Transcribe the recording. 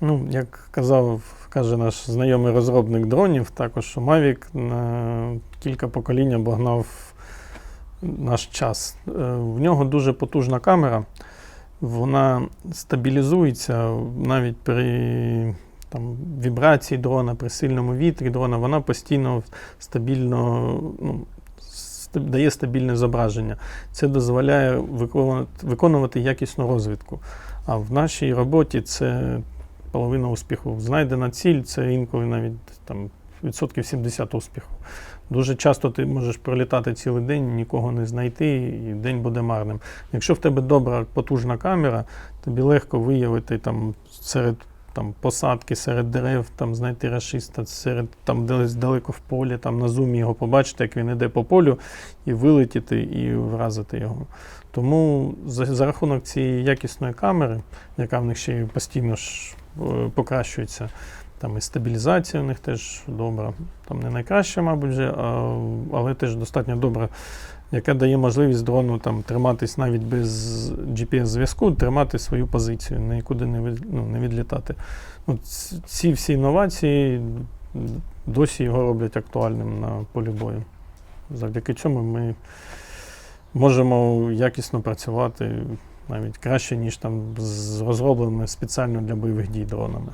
Ну, як казав, каже наш знайомий розробник дронів, також Mavic на кілька поколінь обогнав наш час. Е, В нього дуже потужна камера, вона стабілізується навіть при там, вібрації дрона, при сильному вітрі дрона, вона постійно стабільно ну, дає стабільне зображення. Це дозволяє виконувати якісну розвідку. А в нашій роботі це половина успіху. Знайдена ціль це інколи навіть там, відсотків 70 успіху. Дуже часто ти можеш пролітати цілий день, нікого не знайти, і день буде марним. Якщо в тебе добра, потужна камера, тобі легко виявити там серед там, посадки, серед дерев, там, знайти рашиста, серед там десь далеко в полі, там на зумі його побачити, як він іде по полю, і вилетіти, і вразити його. Тому за, за рахунок цієї якісної камери, яка в них ще й постійно ж е, покращується, там і стабілізація у них теж добра. Там не найкраща, мабуть, вже, але теж достатньо добра, яка дає можливість дрону там, триматись навіть без GPS-зв'язку, тримати свою позицію, нікуди не, від, ну, не відлітати. Ну, ці всі інновації досі його роблять актуальним на полі бою. Завдяки цьому ми можемо якісно працювати навіть краще, ніж там з розробленими спеціально для бойових дій дронами.